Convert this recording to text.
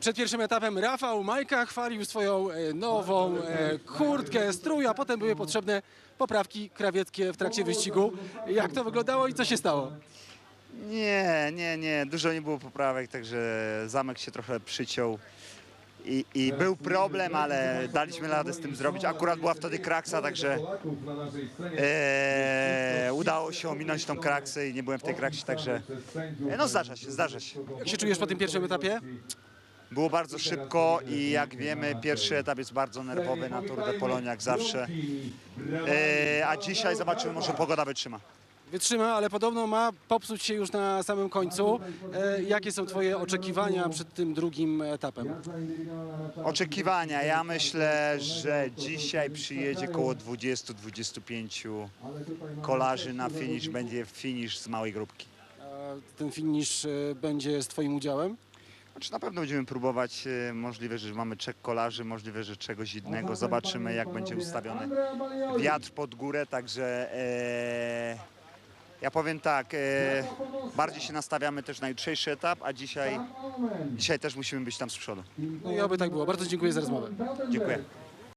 Przed pierwszym etapem Rafał Majka chwalił swoją e, nową e, kurtkę, strój, a potem były potrzebne poprawki krawieckie w trakcie wyścigu. Jak to wyglądało i co się stało? Nie, nie, nie, dużo nie było poprawek, także zamek się trochę przyciął. I, I był problem, ale daliśmy radę z tym zrobić. Akurat była wtedy kraksa, także e, udało się ominąć tą kraksę i nie byłem w tej kraksie, także e, no zdarza się, zdarza się. Jak się czujesz po tym pierwszym etapie? Było bardzo szybko i jak wiemy, pierwszy etap jest bardzo nerwowy na Tour de Pologne, jak zawsze. E, a dzisiaj zobaczymy, może pogoda wytrzyma. Wytrzyma, ale podobno ma popsuć się już na samym końcu. E, jakie są twoje oczekiwania przed tym drugim etapem? Oczekiwania. Ja myślę, że dzisiaj przyjedzie około 20-25 kolarzy na finish. Będzie finish z małej grupki. A ten finisz e, będzie z twoim udziałem? Znaczy na pewno będziemy próbować. e, Możliwe, że mamy trzech kolarzy, możliwe, że czegoś innego. Zobaczymy, jak będzie ustawiony wiatr pod górę. Także e, ja powiem tak, e, bardziej się nastawiamy też na jutrzejszy etap, a dzisiaj, dzisiaj też musimy być tam z przodu. No i oby tak było. Bardzo dziękuję za rozmowę. Dziękuję.